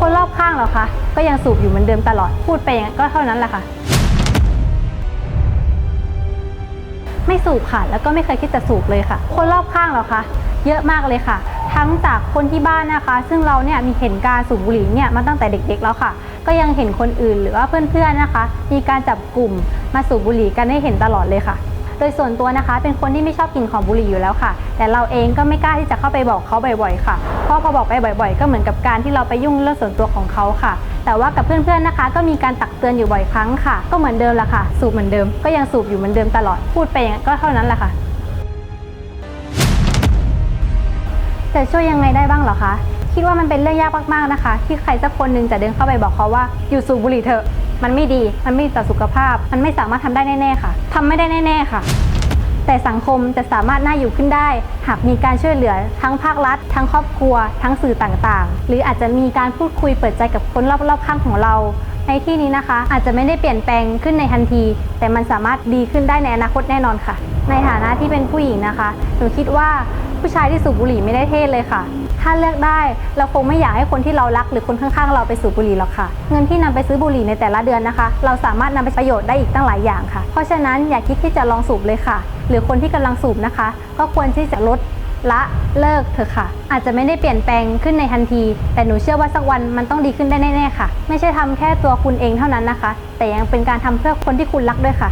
คนรอบข้างเราคะ ก็ยังสูบอยู่เหมือนเดิมตลอด พูดไปอย่างนั้นก็เท่านั้นแหละค่ะ ไม่สูบค่ะ แล้วก็ไม่เคยคิดจะสูบเลยค่ะ คนรอบข้างเราคะ เยอะมากเลยค่ะ ทั้งจากคนที่บ้านนะคะ ซึ่งเราเนี่ยมีเห็นการสูบบุหรี่เนี่ยมาตั้งแต่เด็กๆแล้วค่ะ ก็ยังเห็นคนอื่นหรือว่าเพื่อนๆนะคะ มีการจับกลุ่มมาสูบบุหรี่กันให้เห็นตลอดเลยค่ะ โดยส่วนตัวนะคะ เป็นคนที่ไม่ชอบกลิ่นของบุหรี่อยู่แล้วค่ะ แต่เราเองก็ไม่กล้าที่จะเข้าไปบอกเขาบ่อยๆค่ะ เพราะพอบอกไปบ่อย ๆ ก็เหมือนกับการที่เราไปยุ่งเรื่องส่วนตัวของเขาค่ะ แต่ว่ากับเพื่อนๆนะคะ ก็มีการตักเตือนอยู่บ่อยครั้งค่ะ ก็เหมือนเดิมละค่ะ สูบเหมือนเดิม ก็ยังสูบอยู่เหมือนเดิมตลอด พูดไปอย่างนั้นก็เท่านั้นแหละค่ะจะช่วยยังไงได้บ้างหรอคะ คิดว่ามันเป็นเรื่องยากมากๆนะคะ ที่ใครสักคนหนึ่งจะเดินเข้าไปบอกเขาว่าอยู่สูบบุหรี่เถอะ มันไม่ดี มันไม่ดีต่อสุขภาพ มันไม่สามารถทำได้แน่ๆค่ะทำไม่ได้แน่ ๆค่ะ แต่สังคมจะสามารถน่าอยู่ขึ้นได้ หากมีการช่วยเหลือทั้งภาครัฐ ทั้งครอบครัว ทั้งสื่อต่างๆ หรืออาจจะมีการพูดคุยเปิดใจกับคนรอบๆข้างของเราในที่นี้นะคะ อาจจะไม่ได้เปลี่ยนแปลงขึ้นในทันที แต่มันสามารถดีขึ้นได้ในอนาคตแน่นอนค่ะ ในฐานะที่เป็นผู้หญิงนะคะหนูคิดว่าผู้ชายที่สูบบุหรี่ไม่ได้เท่เลยค่ะ ถ้าเลือกได้ เราคงไม่อยากให้คนที่เรารักหรือคนข้างๆ เราไปสูบบุหรี่หรอกค่ะ เงินที่นำไปซื้อบุหรี่ในแต่ละเดือนนะคะ เราสามารถนำไปประโยชน์ได้อีกตั้งหลายอย่างค่ะ เพราะฉะนั้นอย่าคิดที่จะลองสูบเลยค่ะ หรือคนที่กำลังสูบนะคะ ก็ควรที่จะลดละเลิกเถอะค่ะ อาจจะไม่ได้เปลี่ยนแปลงขึ้นในทันที แต่หนูเชื่อว่าสักวันมันต้องดีขึ้นได้แน่ๆค่ะ ไม่ใช่ทำแค่ตัวคุณเองเท่านั้นนะคะ แต่ยังเป็นการทำเพื่อคนที่คุณรักด้วยค่ะ